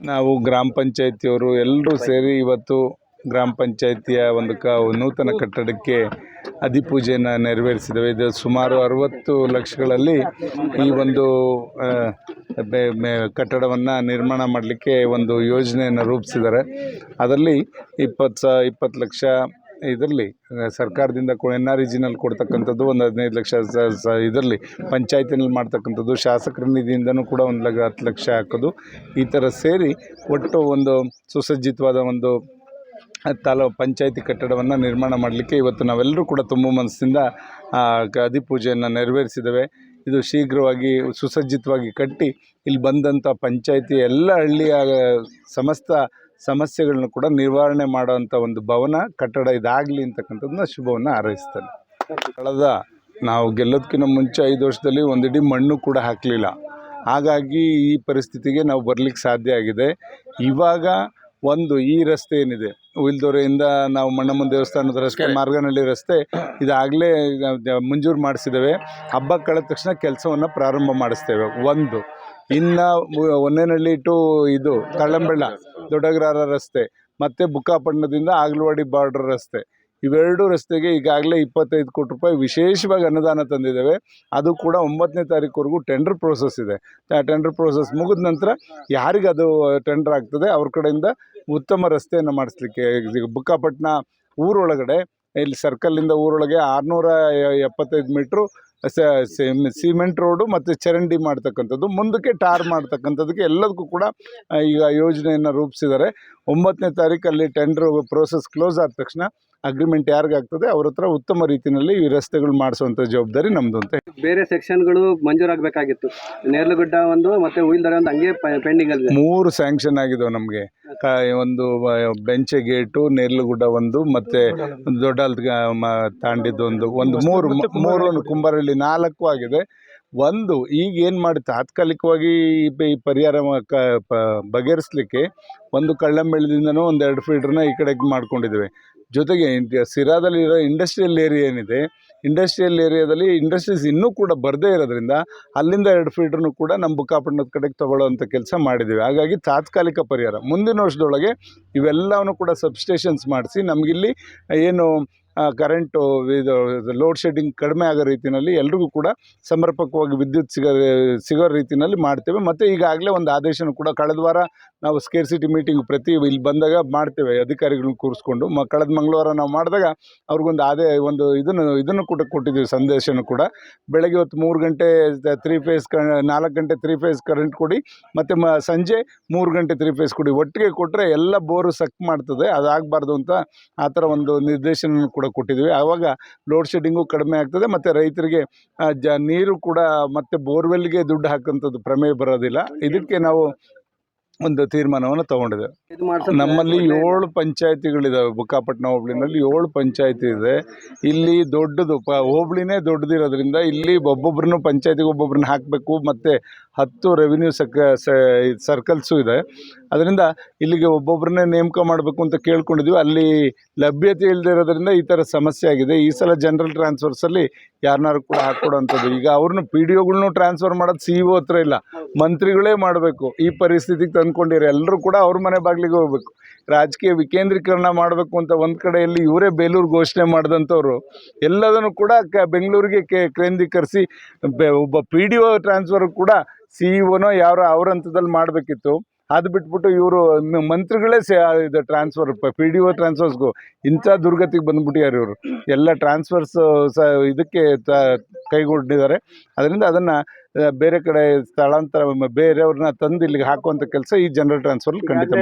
ನಾವು ಗ್ರಾಮ ಪಂಚಾಯತಿಯವರು ಎಲ್ಲರೂ ಸೇರಿ ಇವತ್ತು ಗ್ರಾಮ ಪಂಚಾಯತಿಯ ಒಂದು ಕ, ನೂತನ ಕಟ್ಟಡಕ್ಕೆ ಅಧಿಪೂಜೆಯನ್ನು ನೆರವೇರಿಸಿದ್ದೇವೆ. ಇದು ಸುಮಾರು ಅರವತ್ತು ಲಕ್ಷಗಳಲ್ಲಿ ಈ ಒಂದು ಕಟ್ಟಡವನ್ನು ನಿರ್ಮಾಣ ಮಾಡಲಿಕ್ಕೆ ಒಂದು ಯೋಜನೆಯನ್ನು ರೂಪಿಸಿದ್ದಾರೆ. ಅದರಲ್ಲಿ ಇಪ್ಪತ್ತು ಸ, ಇಪ್ಪತ್ತು ಲಕ್ಷ ಇದರಲ್ಲಿ ಸರ್ಕಾರದಿಂದ ಕೊ, ಎನ್ ಆರ್ ಇಜಿನಲ್ಲಿ ಕೊಡ್ತಕ್ಕಂಥದ್ದು ಒಂದು ಹದಿನೈದು ಲಕ್ಷ ಇದರಲ್ಲಿ, ಪಂಚಾಯತಿನಲ್ಲಿ ಮಾಡ್ತಕ್ಕಂಥದ್ದು, ಶಾಸಕರ ನಿಧಿಯಿಂದನೂ ಕೂಡ ಒಂದು ಲಕ್ಷ ಹತ್ತು ಲಕ್ಷ ಹಾಕೋದು. ಈ ಥರ ಸೇರಿ ಒಟ್ಟು ಒಂದು ಸುಸಜ್ಜಿತವಾದ ಒಂದು ತಾಲೂ, ಪಂಚಾಯತಿ ಕಟ್ಟಡವನ್ನು ನಿರ್ಮಾಣ ಮಾಡಲಿಕ್ಕೆ ಇವತ್ತು ನಾವೆಲ್ಲರೂ ಕೂಡ ತುಂಬ ಮನಸ್ಸಿಂದ ಅಧಿಪೂಜೆಯನ್ನು ನೆರವೇರಿಸಿದ್ದೇವೆ. ಇದು ಶೀಘ್ರವಾಗಿ ಸುಸಜ್ಜಿತವಾಗಿ ಕಟ್ಟಿ, ಇಲ್ಲಿ ಬಂದಂಥ ಪಂಚಾಯತಿ ಎಲ್ಲ ಹಳ್ಳಿಯ ಸಮಸ್ತ ಸಮಸ್ಯೆಗಳನ್ನು ಕೂಡ ನಿವಾರಣೆ ಮಾಡುವಂಥ ಒಂದು ಭವನ ಕಟ್ಟಡ ಇದಾಗಲಿ ಅಂತಕ್ಕಂಥದ್ದನ್ನ ಶುಭವನ್ನು ಹಾರೈಸ್ತೇನೆ. ಕಳೆದ ನಾವು ಗೆಲ್ಲೋದಕ್ಕಿಂತ ಮುಂಚೆ ಐದು ವರ್ಷದಲ್ಲಿ ಒಂದಿಡೀ ಮಣ್ಣು ಕೂಡ ಹಾಕಲಿಲ್ಲ. ಹಾಗಾಗಿ ಈ ಪರಿಸ್ಥಿತಿಗೆ ನಾವು ಬರಲಿಕ್ಕೆ ಸಾಧ್ಯ ಆಗಿದೆ. ಇವಾಗ ಒಂದು ಈ ರಸ್ತೆ ಏನಿದೆ ಉಯಿಲ್ದೋರೆಯಿಂದ ನಾವು ಮಣ್ಣಮ್ಮನ ದೇವಸ್ಥಾನದ ರಸ್ತೆ ಮಾರ್ಗನಹಳ್ಳಿ ರಸ್ತೆ ಇದಾಗಲೇ ಮಂಜೂರು ಮಾಡಿಸಿದ್ದೇವೆ. ಹಬ್ಬ ಕಳೆದ ತಕ್ಷಣ ಕೆಲಸವನ್ನು ಪ್ರಾರಂಭ ಮಾಡಿಸ್ತೇವೆ. ಒಂದು ಇನ್ನು ಹೊನ್ನೇನಹಳ್ಳಿ ಟು ಇದು ಕಳ್ಳಂಬೆಳ್ಳ. ದೊಡ್ಡಗ್ರಾರ ರಸ್ತೆ, ಮತ್ತು ಬುಕ್ಕಾಪಟ್ಟಣದಿಂದ ಆಗ್ಲವಾಡಿ ಬಾರ್ಡರ್ ರಸ್ತೆ. ಇವೆರಡು ರಸ್ತೆಗೆ ಈಗಾಗಲೇ ಇಪ್ಪತ್ತೈದು ಕೋಟಿ ರೂಪಾಯಿ ವಿಶೇಷವಾಗಿ ಅನುದಾನ ತಂದಿದ್ದೇವೆ. ಅದು ಕೂಡ ಒಂಬತ್ತನೇ ತಾರೀಕುವರೆಗೂ ಟೆಂಡರ್ ಪ್ರೋಸೆಸ್ ಇದೆ. ಆ ಟೆಂಡರ್ ಪ್ರೋಸೆಸ್ ಮುಗಿದ ನಂತರ ಯಾರಿಗೆ ಅದು ಟೆಂಡರ್ ಆಗ್ತದೆ? ಅವ್ರ ಕಡೆಯಿಂದ ಉತ್ತಮ ರಸ್ತೆಯನ್ನು ಮಾಡಿಸ್ಲಿಕ್ಕೆ ಬುಕ್ಕಾಪಟ್ಟಣ ಊರೊಳಗಡೆ, ಇಲ್ಲಿ ಸರ್ಕಲ್ಲಿಂದ ಊರೊಳಗೆ ಆರುನೂರ ಎಪ್ಪತ್ತೈದು ಮೀಟ್ರು ಸಿಮೆಂಟ್ ರೋಡು ಮತ್ತು ಚರಂಡಿ ಮಾಡ್ತಕ್ಕಂಥದ್ದು ಮುಂದಕ್ಕೆ ಟಾರ್ ಮಾಡ್ತಕ್ಕಂಥದ್ದಕ್ಕೆ ಎಲ್ಲದಕ್ಕೂ ಕೂಡ ಈಗ ಯೋಜನೆಯನ್ನು ರೂಪಿಸಿದ್ದಾರೆ. ಒಂಬತ್ತನೇ ತಾರೀಕಲ್ಲಿ ಟೆಂಡರ್ ಪ್ರೋಸೆಸ್ ಕ್ಲೋಸ್ ಆದ ತಕ್ಷಣ ಅಗ್ರಿಮೆಂಟ್ ಯಾರಿಗಾಗ್ತದೆ ಅವ್ರ ಹತ್ರ ಉತ್ತಮ ರೀತಿಯಲ್ಲಿ ಈ ರಸ್ತೆಗಳು ಮಾಡಿಸುವಂಥ ಜವಾಬ್ದಾರಿ ನಮ್ಮದು ಅಂತ ಬೇರೆ ಸೆಕ್ಷನ್ಗಳು ಮಂಜೂರಾಗಬೇಕಾಗಿತ್ತು. ನೇರ್ಲುಗುಡ್ಡ ಒಂದು ಮತ್ತು ಒಂದು ಹಂಗೆ ಪೆಂಡಿಂಗ್ ಮೂರು ಸ್ಯಾಂಕ್ಷನ್ ಆಗಿದಾವೆ ನಮಗೆ. ಕ ಒಂದು ಬೆಂಚೆ ಗೇಟು ನೇರ್ಲುಗುಡ್ಡ ಒಂದು ಮತ್ತು ದೊಡ್ಡ ತಾಂಡಿದ್ದು ಒಂದು. ಒಂದು ಮೂರು ಮೂರು ಕುಂಬಾರಳ್ಳಿ ನಾಲ್ಕು ಆಗಿದೆ. ಒಂದು ಈಗ ಏನು ಮಾಡಿ ತಾತ್ಕಾಲಿಕವಾಗಿ ಈ ಪರಿಹಾರ ಕ ಬಗೆಹರಿಸ್ಲಿಕ್ಕೆ ಒಂದು ಕಳ್ಳಂಬೆಳದಿಂದನೂ ಒಂದು ಎರಡು ಫೀಟ್ರನ್ನ ಈ ಕಡೆಗೆ ಮಾಡ್ಕೊಂಡಿದ್ದೇವೆ. ಜೊತೆಗೆ ಸಿರಾದಲ್ಲಿರೋ ಇಂಡಸ್ಟ್ರಿಯಲ್ ಏರಿಯಾ ಏನಿದೆ ಇಂಡಸ್ಟ್ರಿಯಲ್ ಏರಿಯಾದಲ್ಲಿ ಇಂಡಸ್ಟ್ರೀಸ್ ಇನ್ನೂ ಕೂಡ ಬರದೇ ಇರೋದ್ರಿಂದ ಅಲ್ಲಿಂದ ಎರಡು ಫೀಟ್ರನ್ನು ಕೂಡ ನಮ್ಮ ಬುಕ್ಕಾಪಟ್ಟಣದ ಕಡೆಗೆ ತಗೊಳ್ಳೋವಂಥ ಕೆಲಸ ಮಾಡಿದ್ದೀವಿ. ಹಾಗಾಗಿ ತಾತ್ಕಾಲಿಕ ಪರಿಹಾರ. ಮುಂದಿನ ವರ್ಷದೊಳಗೆ ಇವೆಲ್ಲವನ್ನು ಕೂಡ ಸಬ್ಸ್ಟೇಷನ್ಸ್ ಮಾಡಿಸಿ ನಮಗಿಲ್ಲಿ ಏನು ಕರೆಂಟು ಇದು ಲೋಡ್ ಶೆಡ್ಡಿಂಗ್ ಕಡಿಮೆ ಆಗೋ ರೀತಿಯಲ್ಲಿ ಎಲ್ರಿಗೂ ಕೂಡ ಸಮರ್ಪಕವಾಗಿ ವಿದ್ಯುತ್ ಸಿಗೋ ಸಿಗೋ ರೀತಿಯಲ್ಲಿ ಮಾಡ್ತೇವೆ. ಮತ್ತು ಈಗಾಗಲೇ ಒಂದು ಆದೇಶನೂ ಕೂಡ ಕಳೆದ ವಾರ ನಾವು ಸ್ಕೇರ್ಸಿಟಿ ಮೀಟಿಂಗ್ ಪ್ರತಿ ಇಲ್ಲಿ ಬಂದಾಗ ಮಾಡ್ತೇವೆ, ಅಧಿಕಾರಿಗಳನ್ನ ಕೂರಿಸ್ಕೊಂಡು. ಮ, ಕಳೆದ ಮಂಗಳವಾರ ನಾವು ಮಾಡಿದಾಗ ಅವ್ರಿಗೊಂದು ಆದೇ ಒಂದು ಇದನ್ನು ಇದನ್ನು ಕೂಡ ಕೊಟ್ಟಿದ್ದೀವಿ, ಸಂದೇಶನೂ ಕೂಡ. ಬೆಳಗ್ಗೆ ಹೊತ್ತು ಮೂರು ಗಂಟೆ ತ್ರೀ ಫೇಸ್ ಕ, ನಾಲ್ಕು ಗಂಟೆ ತ್ರೀ ಫೇಸ್ ಕರೆಂಟ್ ಕೊಡಿ, ಮತ್ತು ಮ, ಸಂಜೆ ಮೂರು ಗಂಟೆ ತ್ರೀ ಫೇಸ್ ಕೊಡಿ. ಒಟ್ಟಿಗೆ ಕೊಟ್ಟರೆ ಎಲ್ಲ ಬೋರು ಸಕ್ ಮಾಡ್ತದೆ ಅದಾಗಬಾರ್ದು ಅಂತ ಆ ಥರ ಒಂದು ನಿರ್ದೇಶನ ಕೂಡ ಕೊಟ್ಟಿದ್ದೀವಿ. ಆವಾಗ ಲೋಡ್ ಶೆಡ್ಡಿಂಗು ಕಡಿಮೆ ಆಗ್ತದೆ, ಮತ್ತು ರೈತರಿಗೆ ಜ, ನೀರು ಕೂಡ ಮತ್ತು ಬೋರ್ವೆಲ್ಗೆ ದುಡ್ಡು ಹಾಕೋಂಥದ್ದು ಪ್ರಮೇಯ ಬರೋದಿಲ್ಲ. ಇದಕ್ಕೆ ನಾವು ಒಂದು ತೀರ್ಮಾನವನ್ನು ತಗೊಂಡಿದೆ. ನಮ್ಮಲ್ಲಿ ಏಳು ಪಂಚಾಯತಿಗಳಿದಾವೆ ಬುಕ್ಕಾಪಟ್ಟಣ ಹೋಬಳಿನಲ್ಲಿ ಏಳು ಪಂಚಾಯತಿ ಇದೆ ಇಲ್ಲಿ ದೊಡ್ಡದು ಪ ಹೋಬಳಿನೇ ದೊಡ್ಡದಿರೋದ್ರಿಂದ ಇಲ್ಲಿ ಒಬ್ಬೊಬ್ಬರನ್ನು ಪಂಚಾಯತಿಗೆ ಒಬ್ಬೊಬ್ರನ್ನ ಹಾಕಬೇಕು ಮತ್ತು ಹತ್ತು ರೆವಿನ್ಯೂ ಸಕ್ ಸರ್ಕಲ್ಸು ಇದೆ. ಅದರಿಂದ ಇಲ್ಲಿಗೆ ಒಬ್ಬೊಬ್ಬರನ್ನೇ ನೇಮಕ ಮಾಡಬೇಕು ಅಂತ ಕೇಳ್ಕೊಂಡಿದ್ವಿ. ಅಲ್ಲಿ ಲಭ್ಯತೆ ಇಲ್ಲದೆ ಇರೋದ್ರಿಂದ ಈ ಥರ ಸಮಸ್ಯೆ ಆಗಿದೆ. ಈ ಸಲ ಜನರಲ್ ಟ್ರಾನ್ಸ್ಫರ್ಸಲ್ಲಿ ಯಾರನ್ನಾರು ಕೂಡ ಹಾಕ್ಕೊಡೋಂಥದ್ದು ಈಗ ಅವ್ರನ್ನ ಪಿ ಡಿ ಒಗಳನ್ನೂ ಟ್ರಾನ್ಸ್ಫರ್ ಮಾಡೋದು ಸಿ ಇ ಒ ಹತ್ರ ಇಲ್ಲ. ಮಂತ್ರಿಗಳೇ ಮಾಡಬೇಕು. ಈ ಪರಿಸ್ಥಿತಿಗೆ ತಂದ್ಕೊಂಡಿರೋ ಎಲ್ಲರೂ ಕೂಡ ಅವ್ರ ಮನೆ ಬಾಗಿಲಿಗೆ ಹೋಗ್ಬೇಕು. ರಾಜಕೀಯ ವಿಕೇಂದ್ರೀಕರಣ ಮಾಡಬೇಕು ಅಂತ ಒಂದು ಕಡೆಯಲ್ಲಿ ಇವರೇ ಬೇಲೂರು ಘೋಷಣೆ ಮಾಡಿದಂಥವ್ರು, ಎಲ್ಲದನ್ನು ಕೂಡ ಬೆಂಗಳೂರಿಗೆ ಕೇಂದ್ರೀಕರಿಸಿ ಒಬ್ಬ ಪಿ ಡಿ ಒ ಟ್ರಾನ್ಸ್ಫರ್ ಕೂಡ ಸಿ ಇ ಒನೋ ಯಾರೋ ಅವ್ರ ಹಂತದಲ್ಲಿ ಮಾಡಬೇಕಿತ್ತು. ಅದು ಬಿಟ್ಬಿಟ್ಟು ಇವರು ಮಂತ್ರಿಗಳೇ ಸೇ ಇದು ಟ್ರಾನ್ಸ್ಫರ್ ಪಿ ಡಿ ಒ ಟ್ರಾನ್ಸ್ಫರ್ಸ್ಗೂ ಇಂಥ ದುರ್ಗತಿಗೆ ಬಂದ್ಬಿಟ್ಟಿದ್ದಾರೆ ಇವರು? ಎಲ್ಲ ಟ್ರಾನ್ಸ್ಫರ್ಸ್ ಸ ಇದಕ್ಕೆ ತ ಕೈಗೊಂಡಿದ್ದಾರೆ. ಅದರಿಂದ ಅದನ್ನು ಬೇರೆ ಕಡೆ ಸ್ಥಳಾಂತರ ಬೇರೆಯವ್ರನ್ನ ತಂದು ಇಲ್ಲಿಗೆ ಹಾಕುವಂಥ ಕೆಲಸ ಈ ಜನರಲ್ ಟ್ರಾನ್ಸ್ಫರ್ ಖಂಡಿತ